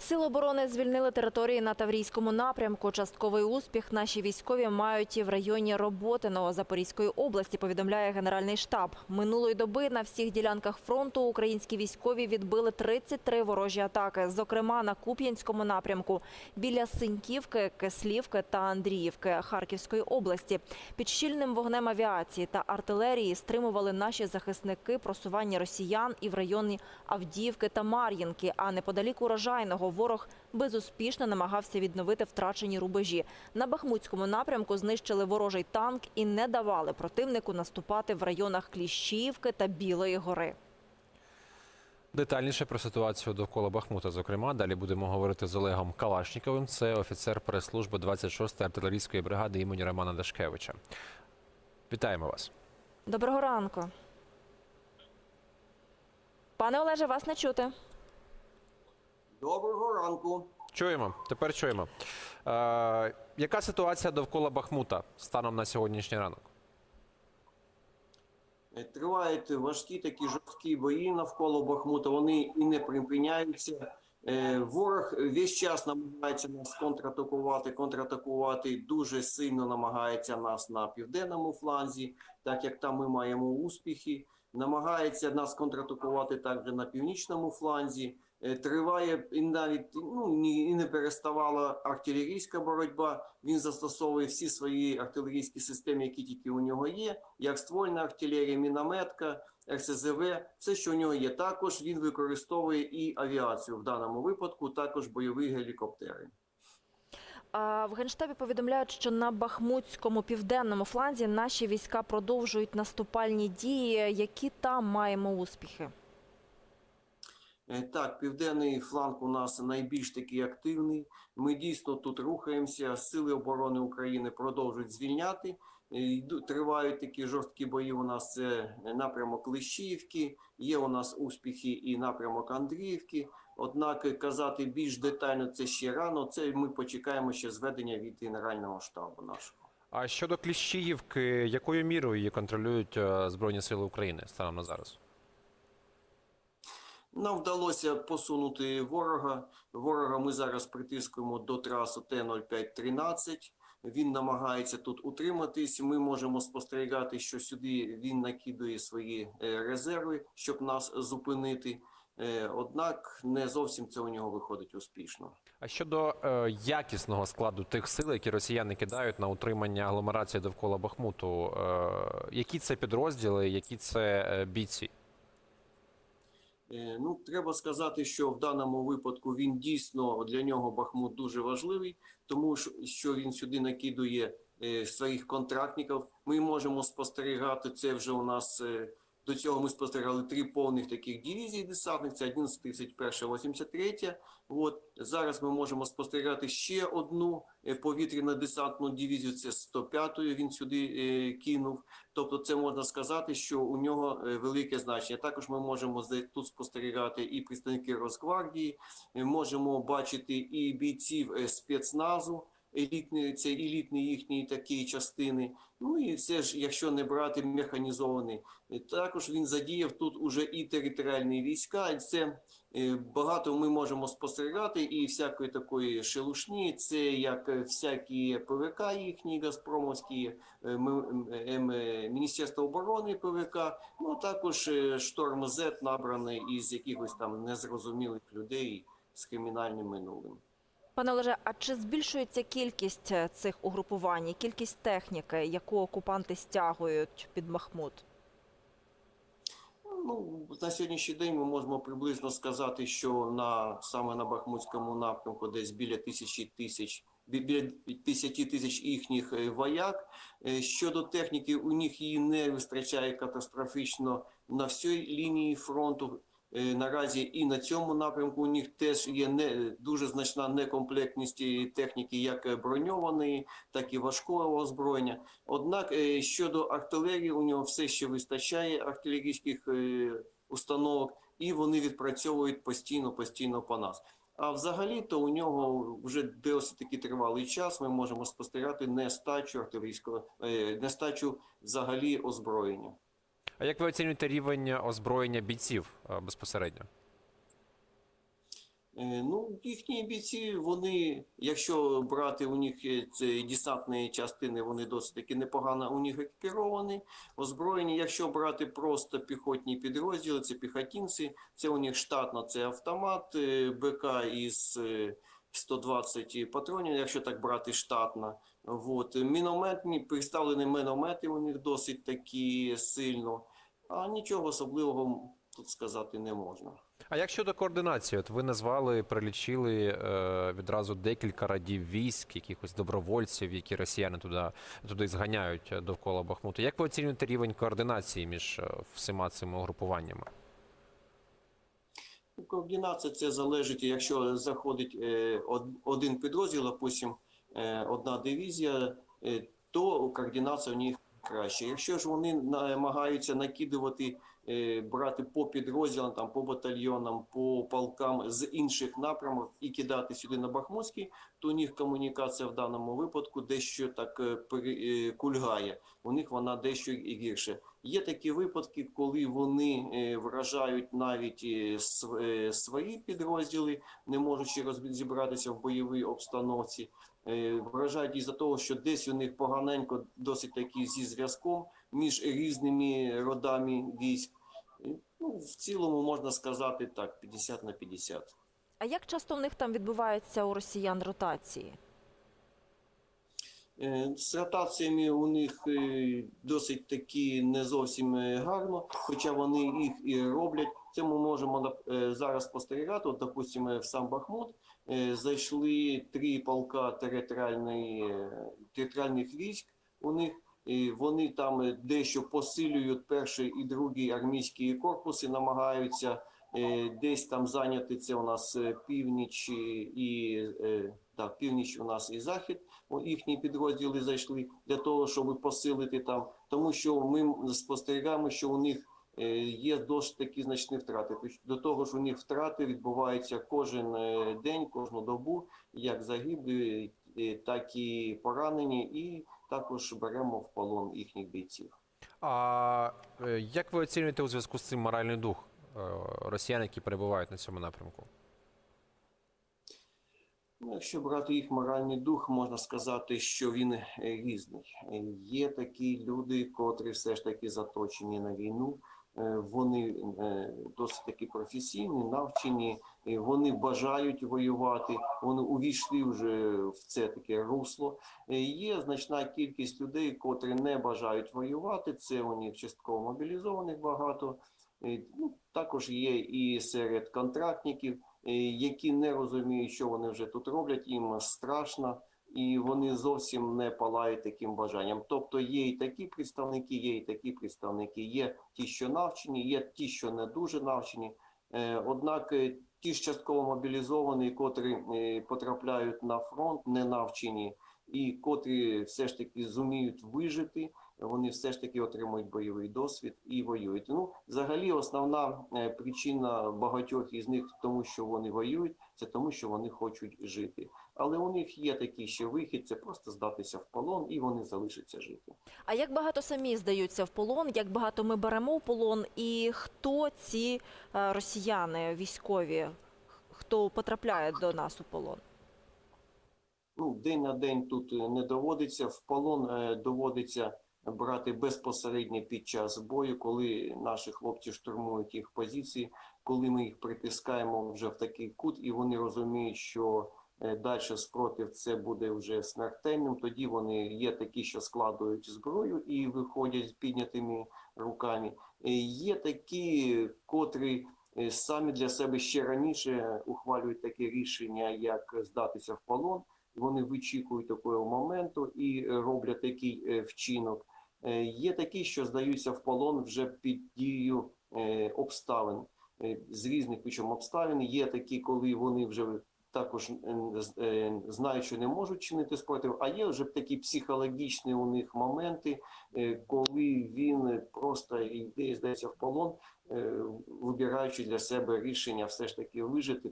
Сили оборони звільнили території на Таврійському напрямку. Частковий успіх наші військові мають і в районі Роботиного Запорізької області. Повідомляє Генеральний штаб. Минулої доби на всіх ділянках фронту українські військові відбили 33 ворожі атаки. Зокрема, на Куп'янському напрямку біля Синьківки, Кислівки та Андріївки Харківської області. Під щільним вогнем авіації та артилерії стримували наші захисники просування росіян і в районі Авдіївки та Мар'їнки. А неподалік урожайного ворог безуспішно намагався відновити втрачені рубежі. На Бахмутському напрямку знищили ворожий танк і не давали противнику наступати в районах Кліщіївки та Білої гори. Детальніше про ситуацію довкола Бахмута. Зокрема, далі будемо говорити з Олегом Калашніковим. Це офіцер прес-служби 26-ї артилерійської бригади імені Романа Дашкевича. Вітаємо вас. Доброго ранку. Пане Олеже, вас не чути. Доброго ранку. Чуємо. Тепер чуємо. Е, яка ситуація довкола Бахмута станом на сьогоднішній ранок? Е, Тривають важкі такі жорсткі бої навколо Бахмута. Вони і не припиняються. Е, Ворог весь час намагається нас контратакувати, контратакувати. Дуже сильно намагається нас на південному фланзі, так як там ми маємо успіхи. Намагається нас контратакувати також на північному фланзі. Е, Триває і навіть ну ні і не переставала артилерійська боротьба. Він застосовує всі свої артилерійські системи, які тільки у нього є, як ствольна артилерія, мінометка, РСЗВ, все, що у нього є. Також він використовує і авіацію в даному випадку, також бойові гелікоптери. В Генштабі повідомляють, що на Бахмутському південному фланзі наші війська продовжують наступальні дії. Які там маємо успіхи? Е, Так, південний фланг у нас найбільш такий активний. Ми дійсно тут рухаємося. Сили оборони України продовжують звільняти. Е, Тривають такі жорсткі бої. У нас це напрямок Лищіївки, є у нас успіхи і напрямок Андріївки. Однак казати більш детально це ще рано. Це ми почекаємо ще зведення від Генерального штабу нашого. А щодо Кліщіївки, якою мірою її контролюють е, Збройні Сили України станом на зараз? Нам вдалося посунути ворога. Ворога ми зараз притискуємо до траси Т-0513. Він намагається тут утриматись. Ми можемо спостерігати, що сюди він накидує свої е, резерви, щоб нас зупинити. Е, Однак не зовсім це у нього виходить успішно. А щодо е, якісного складу тих сил, які росіяни кидають на утримання агломерації довкола Бахмуту, е, які це підрозділи, які це е, бійці? Е, Ну, треба сказати, що в даному випадку він дійсно для нього Бахмут дуже важливий, тому що- він сюди накидує е, своїх контрактників. Ми можемо спостерігати це вже у нас. До цього ми спостерігали три повних таких дивізії десантних. Це 11, 31, 83. От зараз ми можемо спостерігати ще одну е, повітряно-десантну дивізію. Це 105-ю. Він сюди е, кинув. Тобто, це можна сказати, що у нього е, велике значення. Також ми можемо тут спостерігати і представники Росгвардії, можемо бачити і бійців спецназу. Елітні, це елітні їхні такі частини. Ну і це ж, якщо не брати механізований, також він задіяв тут уже і територіальні війська. І це е, багато ми можемо спостерігати і всякої такої шелушні. Це як всякі ПВК їхні Газпромовські, е, е, Міністерство оборони ПВК, ну також шторм Z набраний із якихось там незрозумілих людей з кримінальним минулим. Пане Олеже, а чи збільшується кількість е, цих угрупувань, кількість техніки, яку окупанти стягують під Бахмут? Ну, на сьогоднішній день ми можемо приблизно сказати, що на саме на Бахмутському напрямку десь біля тисячі тисяч бі- біля 10 тисяч їхніх е, вояк. Е, Щодо техніки, у них її не вистачає катастрофічно на всій лінії фронту. Е, Наразі і на цьому напрямку у них теж є не дуже значна некомплектність техніки, як броньованої, так і важкого озброєння. Однак е, щодо артилерії, у нього все ще вистачає артилерійських е, установок, і вони відпрацьовують постійно, постійно по нас. А взагалі, то у нього вже досить таки тривалий час. Ми можемо спостерігати нестачу артилерійського, нестачу взагалі озброєння. А як ви оцінюєте рівень озброєння бійців е, безпосередньо? Е, Ну, їхні бійці, вони, якщо брати у них е, десантні частини, вони досить таки непогано у них екіпіровані, озброєні. Якщо брати просто піхотні підрозділи, це піхотинці, це у них штатно, це автомат, БК із е, 120 патронів, якщо так брати штатно. Вот. Мінометні, представлені міномети у них досить такі сильно, а нічого особливого тут сказати не можна. А як щодо координації? От ви назвали, перелічили е, відразу декілька радів військ, якихось добровольців, які росіяни туди, туди зганяють е, довкола Бахмуту. Як ви оцінюєте рівень координації між е, всіма цими угрупуваннями? Ну, Координація це залежить, якщо заходить е, один підрозділ, допустим, е, одна дивізія, е, то координація в них краще. Якщо ж вони намагаються накидувати, е, брати по підрозділам, там, по батальйонам, по полкам з інших напрямок і кидати сюди на Бахмутський, то у них комунікація в даному випадку дещо так е, е, кульгає. У них вона дещо і гірше. Є такі випадки, коли вони е, вражають навіть е, св- е, свої підрозділи, не можучи розібратися в бойовій обстановці. Е, Вражають із-за того, що десь у них поганенько досить таки зі зв'язком між різними родами військ. Ну, в цілому можна сказати так, 50 на 50. А як часто в них там відбуваються у росіян ротації? Е, З ротаціями у них е, досить таки не зовсім е, гарно, хоча вони їх і роблять. Це ми можемо е, зараз спостерігати. От, допустимо, в сам Бахмут е, зайшли три полка е, територіальних військ. У них і вони там е, дещо посилюють перший і другий армійські корпуси, намагаються е, десь там зайняти це у нас е, північ і е, так, північ у нас і захід їхні підрозділи зайшли для того, щоб посилити там, тому що ми спостерігаємо, що у них е, є досить такі значні втрати. До того ж, у них втрати відбуваються кожен е, день, кожну добу, як загиблі, е, так і поранені, і також беремо в полон їхніх бійців. А як ви оцінюєте у зв'язку з цим моральний дух росіян, які перебувають на цьому напрямку? Ну, якщо брати їх моральний дух, можна сказати, що він е, різний. Є такі люди, котрі все ж таки заточені на війну. Е, Вони е, досить таки професійні, навчені, вони бажають воювати, вони увійшли вже в це таке русло. Є значна кількість людей, котрі не бажають воювати. Це у них частково мобілізованих багато. Ну, також є і серед контрактників які не розуміють, що вони вже тут роблять, їм страшно, і вони зовсім не палають таким бажанням. Тобто є і такі представники, є і такі представники. Є ті, що навчені, є ті, що не дуже навчені. Е, Однак е, ті ж частково мобілізовані, котрі е, потрапляють на фронт, не навчені, і котрі все ж таки зуміють вижити, вони все ж таки отримують бойовий досвід і воюють. Ну, взагалі, основна е, причина багатьох із них тому, що вони воюють, це тому, що вони хочуть жити. Але у них є такий ще вихід, це просто здатися в полон, і вони залишаться жити. А як багато самі здаються в полон? Як багато ми беремо в полон? І хто ці е, росіяни військові, хто потрапляє до нас у полон? Ну, день на день тут е, не доводиться. В полон доводиться брати безпосередньо під час бою, коли наші хлопці штурмують їх позиції, коли ми їх притискаємо вже в такий кут, і вони розуміють, що далі спротив це буде вже смертельним. Тоді вони є такі, що складують зброю і виходять з піднятими руками. Е, Є такі, котрі е, самі для себе ще раніше ухвалюють таке рішення, як здатися в полон. Вони вичікують такого моменту і е, роблять такий е, вчинок. Е, Є такі, що здаються в полон вже під дією е, обставин е, з різних причому обставин. Є такі, коли вони вже також знають, що не можуть чинити спротив. А є вже такі психологічні у них моменти, коли він просто йде здається в полон, вибираючи для себе рішення все ж таки вижити.